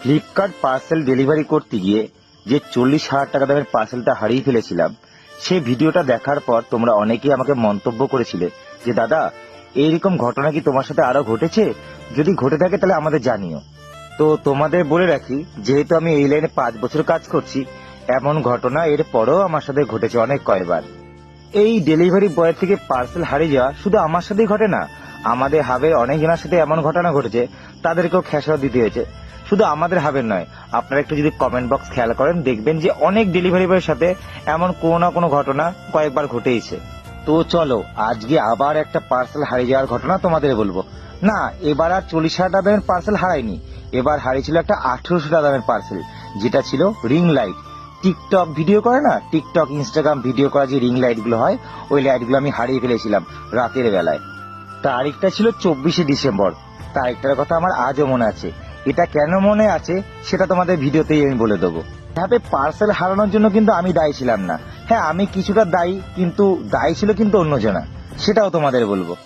Flipkart parcel delivery করতে গিয়ে যে চল্লিশ হাজার টাকা দামের পার্সেলটা হারিয়ে ফেলেছিলাম সেই ভিডিওটা দেখার পর তোমরা অনেকেই আমাকে মন্তব্য করেছিলে যে, দাদা, এইরকম ঘটনা কি তোমার সাথে আরও ঘটেছে? যদি ঘটে থাকে তাহলে আমাদের জানিও। তো তোমাদের বলে রাখি, যেহেতু আমি এই লাইনে পাঁচ বছর কাজ করছি, এমন ঘটনা এর পরেও আমার সাথে ঘটেছে অনেক কয়বার। এই ডেলিভারি বয় থেকে পার্সেল হারিয়ে যাওয়া শুধু আমার সাথেই ঘটে না, আমাদের হাবের অনেকজনের সাথে এমন ঘটনা ঘটেছে, তাদেরকেও খেসাও দিতে হয়েছে। শুধু আমাদের হাবের নয়, আপনারা একটু যদি কমেন্ট বক্স খেয়াল করেন, দেখবেন যে অনেক ডেলিভারি বয়ের সাথে এমন কোনো না কোনো ঘটনা কয়েকবার ঘটেইছে। তো চলো, আজকে আবার একটা পার্সেল হারিয়ে যাওয়ার ঘটনা তোমাদের বলব। না, এবার আর চল্লিশ হাজার দামের পার্সেল হারায়নি। এবার হারিয়েছিল একটা আঠেরোশো টাকা দামের পার্সেল যেটা ছিল রিং লাইট টিকটক ভিডিও করে না? টিকটক ইনস্টাগ্রাম ভিডিও করা যে রিং লাইটগুলো হয়, ওই লাইটগুলো আমি হারিয়ে ফেলেছিলাম রাতের বেলায়। তারিখটা ছিল চব্বিশে ডিসেম্বর। তারিখটার কথা আমার আজও মনে আছে। এটা কেন মনে আছে সেটা তোমাদের ভিডিওতেই আমি বলে দেবো। তবে পার্সেল হারানোর জন্য কিন্তু আমি দায়ী ছিলাম না। হ্যাঁ আমি কিছুটা দায়ী, কিন্তু দায়ী ছিল কিন্তু অন্যজনা। সেটাও তোমাদের বলব।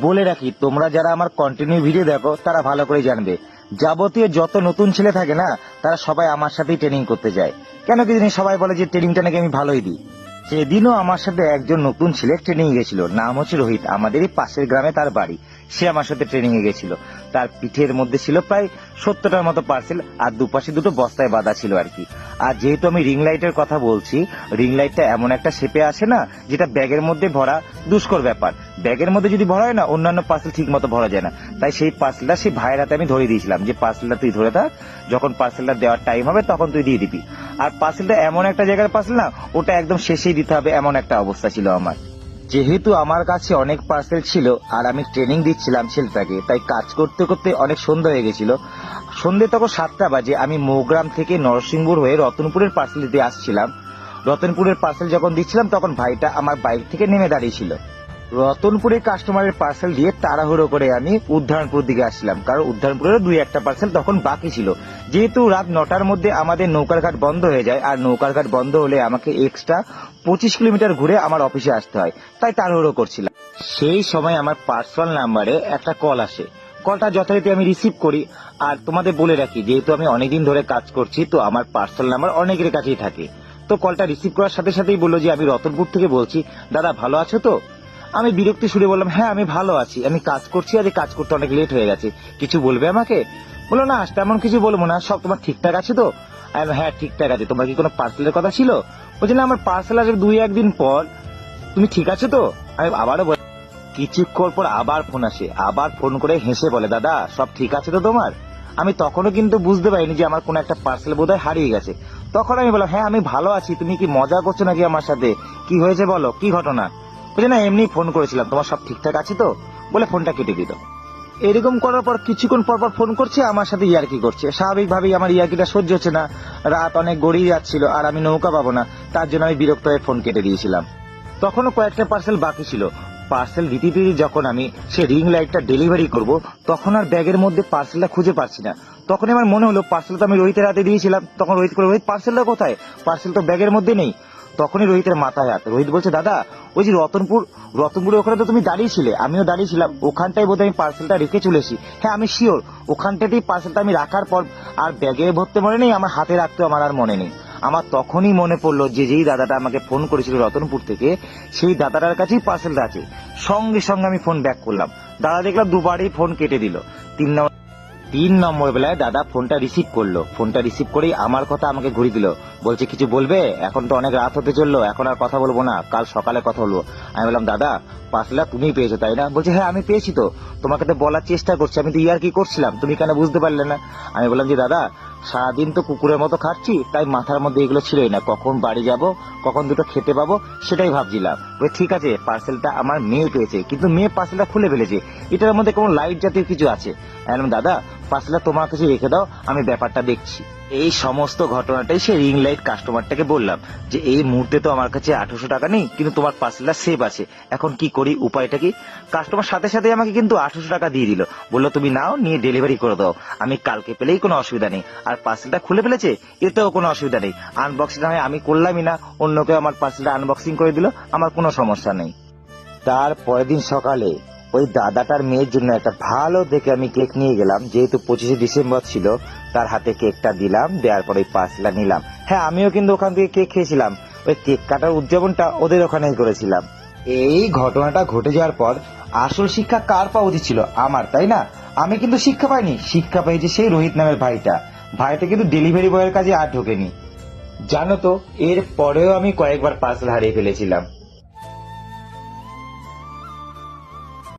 বলে রাখি, তোমরা যারা আমার কন্টিনিউ ভিডিও দেখো, তারা ভালো করে জানবে। যাবতীয় যত নতুন ছেলে থাকে না, তারা সবাই আমার সাথেই ট্রেনিং করতে যায়। কেন কি জানি সবাই বলে যে ট্রেনিংটা নাকি আমি ভালোই দিই। সেদিনও আমার সাথে একজন নতুন ছেলে ট্রেনিং গেছিল, নাম হচ্ছে রোহিত। আমাদেরই পাশের গ্রামে তার বাড়ি। সে আমার সাথে ট্রেনিং এ গেছিল। তার পিঠের মধ্যে ছিল প্রায় সত্তরটার মতো পার্সেল আর দুপাশে দুটো বস্তায় বাঁধা ছিল আর কি। আর যেহেতু আমি রিং লাইটের কথা বলছি রিং লাইটটা এমন একটা শেপে আসে না, যেটা ব্যাগের মধ্যে ভরা দুষ্কর ব্যাপার। ব্যাগের মধ্যে যদি ভরা হয় না, অন্যান্য পার্সেল ঠিক মতো ভরা যায় না। তাই সেই পার্সেলটা সেই ভাইয়ের হাতে আমি ধরে দিয়েছিলাম যে পার্সেলটা তুই ধরে থাক, যখন পার্সেলটা দেওয়ার টাইম হবে, তখন তুই দিয়ে দিবি। আর পার্সেলটা এমন একটা জায়গার পার্সেল না, ওটা একদম শেষেই দিতে হবে, এমন একটা অবস্থা ছিল আমার। যেহেতু আমার কাছে অনেক পার্সেল ছিল আর আমি ট্রেনিং দিচ্ছিলাম ছেলেটাকে তাই কাজ করতে করতে অনেক সন্ধ্যা হয়ে গেছিল। সন্ধ্যে তখন সাতটা বাজে, আমি মৌগ্রাম থেকে নরসিংপুর হয়ে রতনপুরের পার্সেল দিতে আসছিলাম। রতনপুরের পার্সেল যখন দিচ্ছিলাম, তখন ভাইটা আমার বাইক থেকে নেমে দাঁড়িয়েছিল। রতনপুরে কাস্টমারের পার্সেল দিয়ে তাড়াহুড়ো করে আমি উদ্ধারণপুর দিকে আসলাম কারণ উদ্ধারণপুরেরও দুই একটা পার্সেল তখন বাকি ছিল। যেহেতু রাত নটার মধ্যে আমাদের নৌকার ঘাট বন্ধ হয়ে যায়, আর নৌকার ঘাট বন্ধ হলে আমাকে এক্সট্রা পঁচিশ কিলোমিটার ঘুরে আমার অফিসে আসতে হয়। তাই তাড়াহুড়ো করছিলাম। সেই সময় আমার পার্সোনাল নাম্বারে একটা কল আসে। কলটা যথারীতি আমি রিসিভ করি। আর তোমাদের বলে রাখি, যেহেতু আমি অনেকদিন ধরে কাজ করছি, তো আমার পার্সোনাল নাম্বার অনেকের কাছেই থাকে। তো কলটা রিসিভ করার সাথে সাথেই বলল যে, আমি রতনপুর থেকে বলছি, দাদা ভালো আছো তো? আমি বিরক্তি সুরে বললাম হ্যাঁ আমি ভালো আছি, আমি কাজ করছি এই কাজ করতে অনেক লেট হয়ে গেছে। কিছু বলবে আমাকে? বলল, না, আজ তেমন কিছু বলব না, সব তোমার ঠিকঠাক আছে তো? আমি হ্যাঁ ঠিকঠাক আছে, তোমার কি কোনো পার্সেলের কথা ছিল? বলছি, না, আমার পার্সেল আসবে দুই একদিন পর। তুমি ঠিক আছে তো? আমি আবারও বল- কিছুক্ষণ পর আবার ফোন আসে, আবার ফোন করে হেসে বলে, দাদা, সব ঠিক আছে তো তোমার? আমি তখনও কিন্তু বুঝতে পারিনি যে আমার কোনো একটা পার্সেল বোধহয় হারিয়ে গেছে। তখন আমি বললাম হ্যাঁ আমি ভালো আছি, তুমি কি মজা করছ নাকি আমার সাথে? কি হয়েছে বলো, কি ঘটনা? বলছে না এমনি ফোন করেছিলাম, তোমার সব ঠিকঠাক আছে তো? বলে ফোনটা কেটে দিল। এরকম করার পর কিছুক্ষণ পর পর ফোন করছে, আমার সাথে ইয়ার্কি করছে। স্বাভাবিকভাবেই আমার ইয়ার্কিটা সহ্য হচ্ছে না। রাত অনেক গড়িয়ে যাচ্ছিল আর আমি নৌকা পাবো না, তার জন্য আমি বিরক্ত হয়ে ফোন কেটে দিয়েছিলাম। তখনও কয়েকটা পার্সেল বাকি ছিল। পার্সেল দিতে দিতে যখন আমি সে রিং লাইটটা ডেলিভারি করব, তখন আর ব্যাগের মধ্যে পার্সেলটা খুঁজে পাচ্ছি না। তখন আমার মনে হলো পার্সেল তো আমি রোহিতের হাতে দিয়েছিলাম, তখন রোহিত করে রোহিত পার্সেলটা কোথায়? পার্সেল তো ব্যাগের মধ্যে নেই। তখনই রোহিতের মাথায় হাত। রোহিত বলছে, দাদা, ওই যে রতনপুর রতনপুরে ওখানে তো তুমি দাঁড়িয়েছিলে, আমিও দাঁড়িয়েছিলাম। ওখানটাই বোধহয় আমি পার্সেলটা রেখে চলেছি হ্যাঁ আমি শিওর ওখানটাতেই পার্সেলটা আমি রাখার পর আর ব্যাগে ভরতে মনে নেই, আমার হাতে রাখতে আমার আর মনে নেই। আমার তখনই মনে পড়ল যে যেই দাদাটা আমাকে ফোন করেছিল রতনপুর থেকে, সেই দাদাটার কাছেই পার্সেলটা আছে। সঙ্গে সঙ্গে আমি ফোন ব্যাক করলাম। দাদা দেখলাম দুবারই ফোন কেটে দিল। তিন নম্বর তিন নম্বর বেলায় দাদা ফোনটা রিসিভ করল। ফোনটা রিসিভ করেই আমার কথা আমাকে ঘুরি দিল। বলছে কিছু বলবে? এখন তো অনেক রাত হতে চলল এখন আর কথা বলব না। কাল সকালে কথা বলব। আমি বললাম দাদা পাঁচলা তুমি পেয়েছ তাই না? বলছে হ্যাঁ আমি পেয়েছি তো। তোমাকে তো বলার চেষ্টা করছি আমি তো ইয়ার কি করছিলাম? তুমি কেন বুঝতে পারলে না? আমি বললাম যে দাদা সারাদিন তো কুকুরের মতো খাচ্ছি তাই মাথার মধ্যে এগুলো ছিলই না। কখন বাড়ি যাব কখন দুটো খেতে পাবো সেটাই ভাবছিলাম। ঠিক আছে পার্সেলটা আমার মেয়ে পেয়েছে কিন্তু মেয়ে পার্সেলটা খুলে ফেলেছে। এটার মধ্যে কোনো লাইট জাতীয় কিছু আছে? বললাম, পার্সেলটা তোমার কাছে রেখে দাও, আমি ব্যাপারটা দেখছি। এই সমস্ত ঘটনাটাই সে রিং লাইট কাস্টমারটাকে বললাম যে, এই মুহূর্তে তো আমার কাছে আঠারোশো টাকা নেই, কিন্তু তোমার পার্সেলটা সেভ আছে। এখন কি করি, উপায়টা কি? কাস্টমার সাথে সাথে আমাকে কিন্তু আঠারোশো টাকা দিয়ে দিল। বলল, তুমি নাও, নিয়ে ডেলিভারি করে দাও। আমি কালকে পেলেই কোনো অসুবিধা নেই। আর পার্সেলটা খুলে ফেলেছে, এতেও কোনো অসুবিধা নেই। আনবক্সিং হয় আমি করলামই না। অন্য কেউ আমার পার্সেলটা আনবক্সিং করে দিল, আমার কোনো সমস্যা নেই। তার পরের দিন সকালে ওই দাদাটার মেয়ের জন্য একটা ভালো দেখে আমি কেক নিয়ে গেলাম। যেহেতু পঁচিশে ডিসেম্বর ছিল, তার হাতে কেকটা দিলাম, দেওয়ার পরে ওই পার্সেলটা নিলাম। হ্যাঁ আমিও কিন্তু ওখান থেকে কেক খেয়েছিলাম। ওই কেক কাটার উদযাপনটা ওদের ওখানেই করেছিলাম। এই ঘটনাটা ঘটে যাওয়ার পর আসল শিক্ষা কার পাওয়া উচিত ছিল? আমার, তাই না? আমি কিন্তু শিক্ষা পাইনি। শিক্ষা পেয়েছে সেই রোহিত নামের ভাইটা। ভাইটা কিন্তু ডেলিভারি বয়ের কাজে আর ঢোকেনি। জানো তো, এর পরেও আমি কয়েকবার পার্সেল হারিয়ে ফেলেছিলাম।